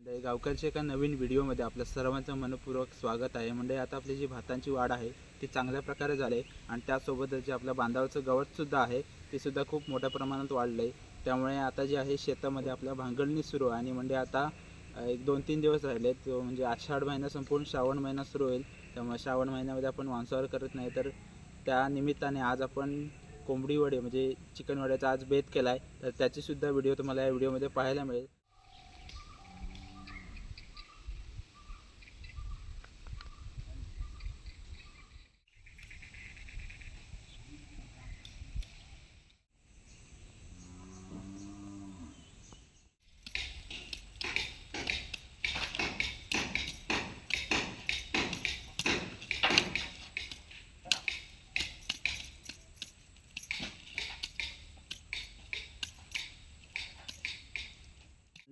मंडळी, गावकरच्या एका नवीन व्हिडिओमध्ये आपलं सर्वांचं मनपूर्वक स्वागत आहे. म्हणजे आता आपली जी भातांची वाढ आहे ती चांगल्या प्रकारे झाली आहे आणि त्यासोबतच जे आपल्या बांधावरचं गवतसुद्धा आहे ते सुद्धा खूप मोठ्या प्रमाणात वाढलं आहे त्यामुळे आता जे आहे शेतामध्ये आपल्या भांगलणी सुरू आहे आणि म्हणजे आता एक दोन तीन दिवस राहिले तो म्हणजे आषाढ महिना संपूर्ण श्रावण महिना सुरू होईल. त्यामुळे श्रावण महिन्यामध्ये आपण मांसाहार करत नाही तर त्या निमित्ताने आज आपण कोंबडी वडे म्हणजे चिकन वड्याचा आज बेत केला आहे तर त्याचीसुद्धा व्हिडिओ तुम्हाला या व्हिडिओमध्ये पाहायला मिळेल.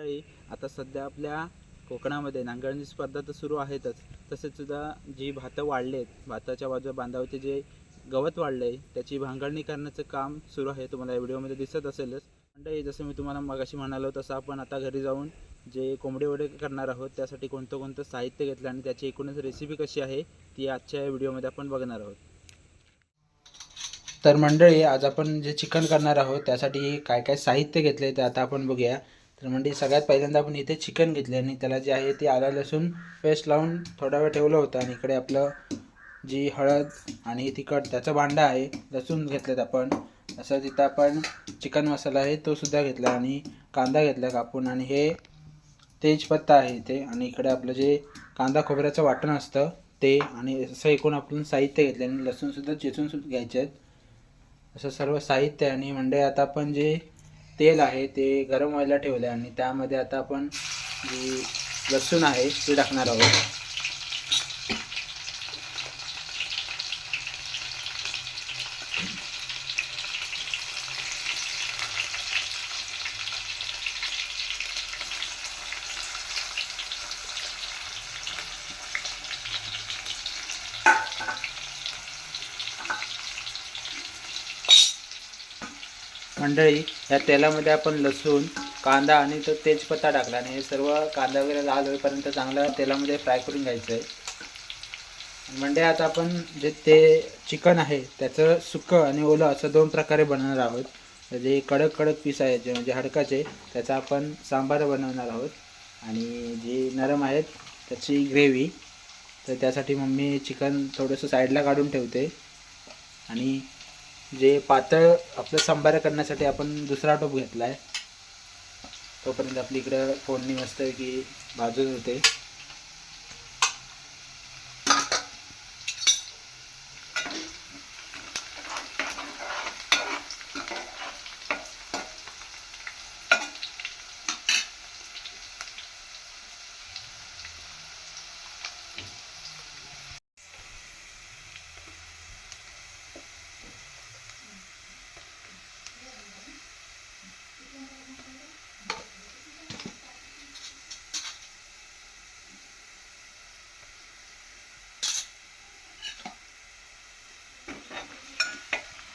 मंडळी आता सध्या आपल्या कोकणामध्ये नांगरणी स्पर्धा तर सुरू आहेतच. तसेच सुद्धा जी भातं वाढले आहेत भाताच्या बाजूला बांधावरचे जे गवत वाढले आहे त्याची भांगरणी करण्याचं काम सुरू आहे. तुम्हाला या व्हिडिओमध्ये दिसत असेलच. मंडळी जसं मी तुम्हाला मगाशी म्हणालो तसं आपण आता घरी जाऊन जे कोंबडी वडे करणार आहोत त्यासाठी कोणतं कोणतं साहित्य घेतलं आणि त्याची एकूणच रेसिपी कशी आहे ती आजच्या या व्हिडिओमध्ये आपण बघणार आहोत. तर मंडळी आज आपण जे चिकन करणार आहोत त्यासाठी काय काय साहित्य घेतले ते आता आपण बघूया. तर म्हणजे सगळ्यात पहिल्यांदा आपण इथे चिकन घेतले आणि त्याला जे आहे ते आला लसूण पेस्ट लावून थोडा वेळ ठेवलं होतं आणि इकडे आपलं जी हळद आणि तिखट त्याचं भांडा आहे लसूण घेतलेत आपण. असं तिथं आपण चिकन मसाला आहे तो सुद्धा घेतला आणि कांदा घेतला कापून आणि हे तेजपत्ता आहे इथे आणि इकडे आपलं जे कांदा खोबऱ्याचं वाटण असतं ते आणि असं एकूण आपण साहित्य घेतलं आणि लसूणसुद्धा चेचून सुद्धा घ्यायचे आहेत असं सर्व साहित्य आहे आणि म्हणजे आता आपण जे तेल आहे ते गरम व्हायला ठेवलं आहे आणि त्यामध्ये आता आपण जी लसूण आहे ते टाकणार आहोत. मंडळी या तेलामध्ये आपण लसूण कांदा आणि तो तेजपत्ता टाकला आणि हे सर्व कांदा वगैरे लाल होईपर्यंत चांगलं तेलामध्ये फ्राय करून घ्यायचं आहे. म्हणजे आता आपण जे ते चिकन आहे त्याचं सुकं आणि ओलं असं दोन प्रकारे बनवणार आहोत. तर जे कडक कडक पीस आहेत जे म्हणजे हडकाचे त्याचा आपण सांबार बनवणार आहोत. आणि जे नरम आहेत त्याची ग्रेव्ही. तर त्यासाठी मम्मी चिकन थोडंसं साईडला काढून ठेवते. आणि जे पातळ आपलं सांबार करण्यासाठी आपण दुसरा टोप घेतला आहे तोपर्यंत आपली इकडं फोडणी मस्त की भाजून होते.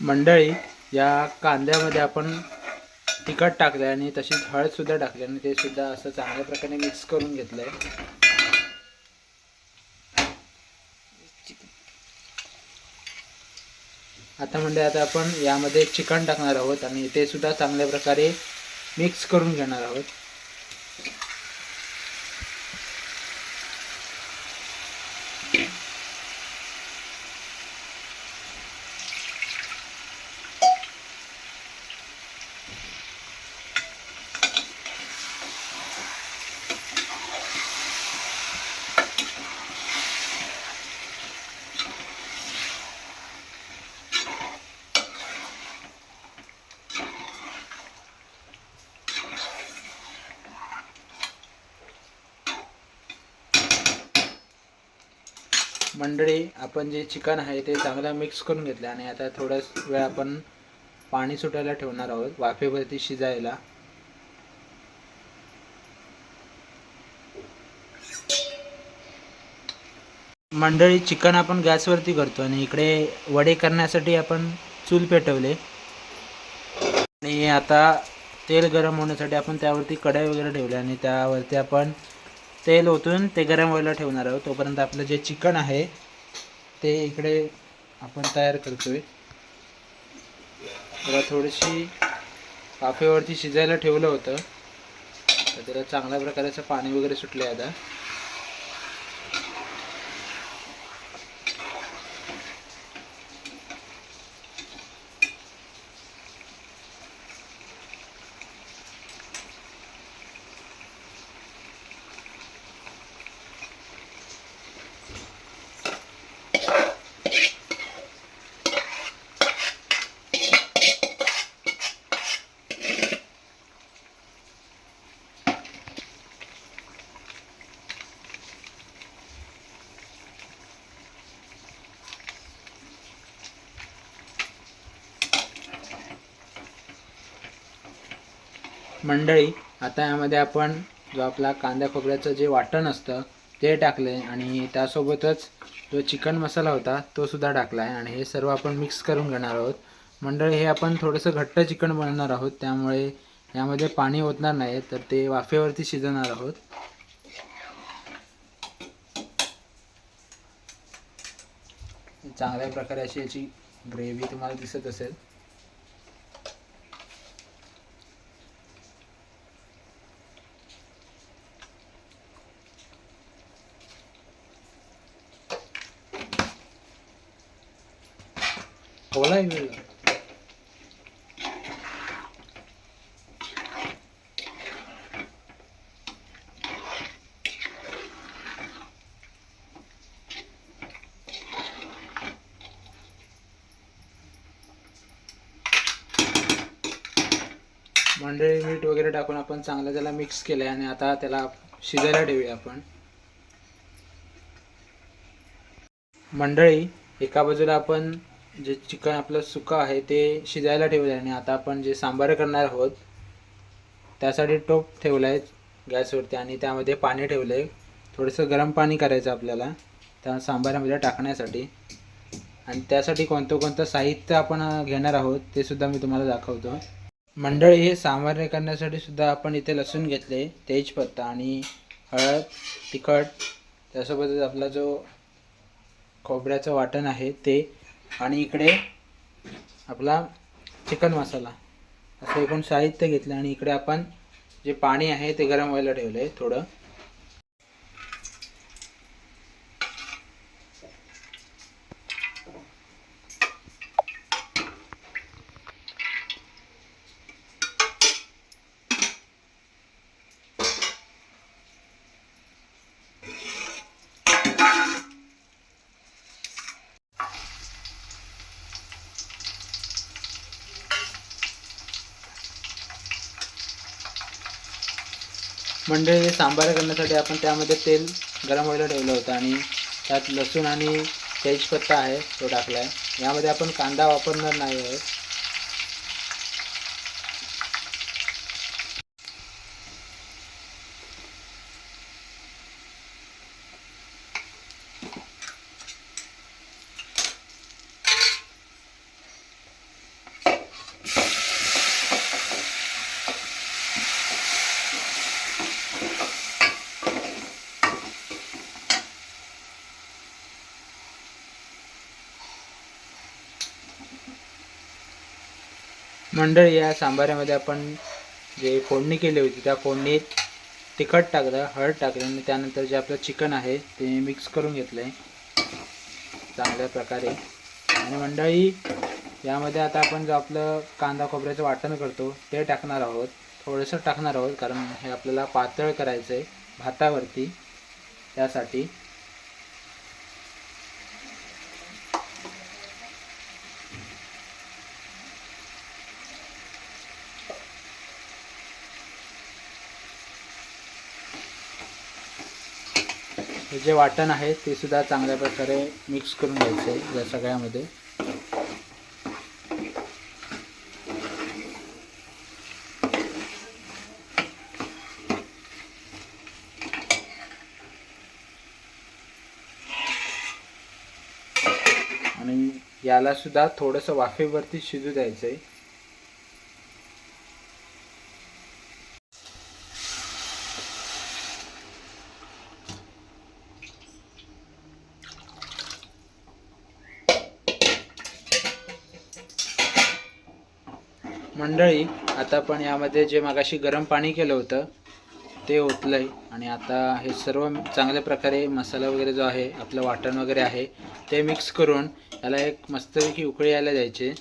मंडळी या कांद्यामध्ये आपण तिखट टाकलं आहे आणि तशीच हळदसुद्धा टाकली आणि ते सुद्धा असं चांगल्या प्रकारे मिक्स करून घेतलं आहे आता म्हणजे आता आपण यामध्ये चिकन टाकणार आहोत आणि ते सुद्धा चांगल्या प्रकारे मिक्स करून घेणार आहोत. मंडळी आपण जे चिकन आहे ते चांगलं मिक्स करून घेतलं आणि आता थोड्याच वेळ आपण पाणी सुटायला ठेवणार आहोत वाफेवरती शिजायला. मंडळी चिकन आपण गॅसवरती करतो आणि इकडे वडे करण्यासाठी आपण चूल पेटवले. आणि आता तेल गरम होण्यासाठी आपण त्यावरती कढाई वगैरे ठेवली आणि त्यावरती आपण तेल ओतून ते गरम व्हायला ठेवणार आहोत. तोपर्यंत आपलं जे चिकन आहे ते इकडे आपण तयार करतोय. त्याला थोडीशी वाफेवरती शिजायला ठेवलं होतं. तर त्याला चांगल्या प्रकारचं पाणी वगैरे सुटलं आहे आता. मंडळी आता यामध्ये आपण जो आपला कांदा खोबऱ्याचं जे वाटण असतं ते टाकलं आहे आणि त्यासोबतच जो चिकन मसाला होता तो सुद्धा टाकला आहे आणि हे सर्व आपण मिक्स करून घेणार आहोत. मंडळी हे आपण थोडंसं घट्ट चिकन बनवणार आहोत त्यामुळे यामध्ये पाणी ओतणार नाही तर ते वाफेवरती शिजवणार आहोत. चांगल्या प्रकारे अशी याची ग्रेव्ही तुम्हाला दिसत असेल. बोला वेळ. मंडळी मीठ वगैरे टाकून आपण चांगलं त्याला मिक्स केलं आहे आणि आता त्याला शिजायला ठेवूया आपण मंडळी एका बाजूला आपण जे चिकन आपलं सुकं आहे ते शिजायला ठेवलं आहे आणि आता आपण जे सांबार करणार आहोत त्यासाठी टोप ठेवला आहे गॅसवरती आणि त्यामध्ये पाणी ठेवलं आहे थोडंसं गरम पाणी करायचं आपल्याला त्या सांबारामध्ये टाकण्यासाठी. आणि त्यासाठी कोणतं कोणतं साहित्य आपण घेणार आहोत ते सुद्धा मी तुम्हाला दाखवतो. मंडळी हे सांबार करण्यासाठी सुद्धा आपण इथे लसूण घेतले तेजपत्ता आणि हळद तिखट त्यासोबतच आपला जो खोबऱ्याचं वाटण आहे ते आणि इकडे आपला चिकन मसाला. असं एकूण साहित्य घेतलं आणि इकडे आपण जे पाणी आहे ते गरम व्हायला ठेवलं आहे थोडं. म्हणजे सांबार करण्यासाठी आपण त्यामध्ये तेल गरम व्हायला ठेवलं होतं आणि त्यात लसूण आणि तेजपत्ता आहे तो टाकला आहे यामध्ये आपण कांदा वापरणार नाही आहे मंडळी या सांबारामध्ये आपण जे फोडणी केली होती त्या फोडणीत तिखट टाकलं हळद टाकलं आणि त्यानंतर जे आपलं चिकन आहे ते मिक्स करून घेतलं आहे चांगल्या प्रकारे. आणि मंडळी यामध्ये आता आपण जो आपलं कांदा खोबऱ्याचं वाटण करतो ते टाकणार आहोत. थोडंसं टाकणार आहोत कारण हे आपल्याला पातळ करायचं आहे भातावरती. त्यासाठी. हे जे वाटण आहे ते सुद्धा चांगल्या प्रकारे मिक्स करून घ्यायचं आहे या सगळ्यामध्ये. आणि याला सुद्धा थोडंसं वाफेवरती शिजू द्यायचं आहे मंडळी आता आपण यामध्ये जे मागाशी गरम पाणी केलं होतं ते ओतलंय. आणि आता हे सर्व चांगल्या प्रकारे मसाला वगैरे जो आहे आपलं वाटण वगैरे आहे ते मिक्स करून याला एक मस्तपैकी उकळी यायला द्यायचे.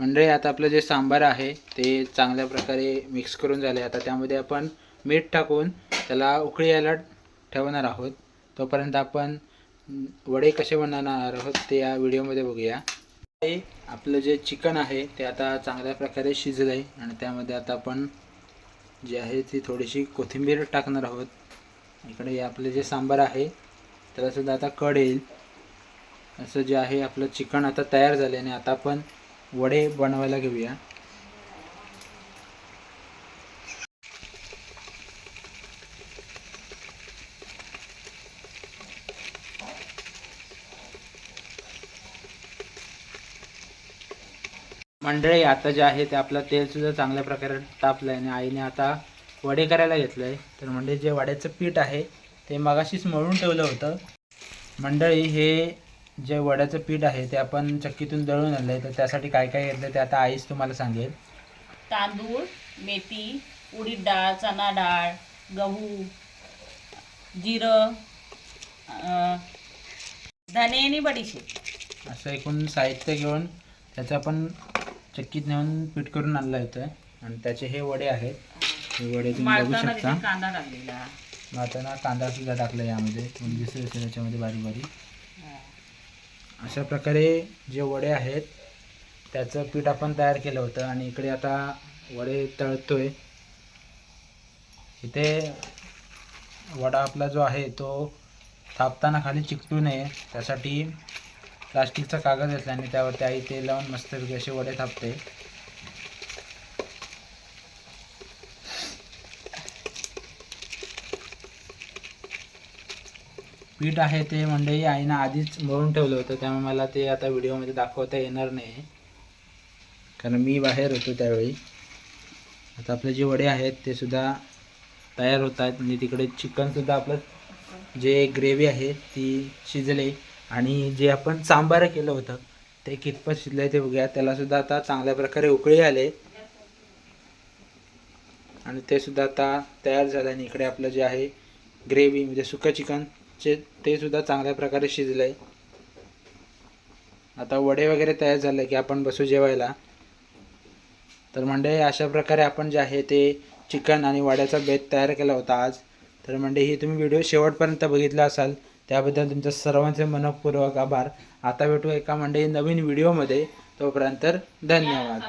मंडळी आता आपलं जे सांबार आहे ते चांगल्या प्रकारे मिक्स करून झाले आता त्यामध्ये आपण मीठ टाकून त्याला उकळी यायला ठेवणार आहोत. तोपर्यंत आपण वडे कसे बनवणार आहोत ते या व्हिडिओमध्ये बघूया. हे आपलं जे चिकन आहे ते आता चांगल्या प्रकारे शिजलं आहे आणि त्यामध्ये आता आपण जी आहे ती थोडीशी कोथिंबीर टाकणार आहोत. इकडे आपले आपलं जे सांबार आहे त्यालासुद्धा आता कड येईल. असं जे आहे आपलं चिकन आता तयार झाले आणि आता आपण वडे बनवायला घेऊया. मंडळी आता जे आहे ते आपलं तेल सुद्धा चांगल्या प्रकारे तापलं आहे आणि आईने आता वडे करायला घेतलं आहे तर म्हणजे जे वड्याचं पीठ आहे ते मगाशीच मळून ठेवलं होतं. मंडळी हे जे वड्याचं पीठ आहे ते आपण चक्कीतून दळून आणलं आहे तर त्यासाठी काय काय घेतलं ते आता आईच तुम्हाला सांगेल. तांदूळ मेथी उडीद डाळ चणा डाळ गहू जिरं धने आणि बडीशेप. असं एकूण साहित्य घेऊन त्याचं आपण चक्कीत नेऊन पीठ करून आणलं होतं आणि त्याचे हे वडे आहेत. हे वडे तुम्ही बघू शकता. तिथे कांदा टाकलेला. कांदा सुद्धा टाकला यामध्ये. तुम्ही दिसत असेल त्याच्यामध्ये बारीक बारीक. हा. अशा प्रकारे जे वडे आहेत त्याचं पीठ आपण तयार केलं होतं. आणि इकडे आता वडे तळतोय. इथे वडा आपला जो आहे तो थापताना खाली चिकटू नये. त्यासाठी प्लास्टिकचा कागद घेतला आणि त्यावरती आई ते लावून मस्तपैकी असे वडे थापते. पीठ आहे ते मंडई आईनं आधीच मळून ठेवलं होतं त्यामुळे मला ते आता व्हिडिओमध्ये दाखवता येणार नाही. कारण मी बाहेर होतो त्यावेळी. आता आपले जे वडे आहेत ते सुद्धा तयार होत आहेत. म्हणजे तिकडे चिकनसुद्धा आपलं जे ग्रेव्ही आहे ती शिजले. आणि जे आपण सांबार केलं होतं ते कितपत शिजलं ते बघूया. त्यालासुद्धा आता चांगल्या प्रकारे उकळी आले. आणि ते सुद्धा आता तयार झालं आणि इकडे आपलं जे आहे ग्रेव्ही म्हणजे सुकं चिकनचे ते सुद्धा चांगल्या प्रकारे शिजलं आहे आता वडे वगैरे तयार झाले की आपण बसू जेवायला. तर म्हणजे अशा प्रकारे आपण जे आहे ते चिकन आणि वड्याचा बेत तयार केला होता आज. तर म्हणजे ही तुम्ही व्हिडिओ शेवटपर्यंत बघितला असाल त्याबद्दल तुमच्या सर्वांचे मनपूर्वक आभार. आता भेटू एका मंडळी नवीन व्हिडिओमध्ये तोपर्यंत धन्यवाद.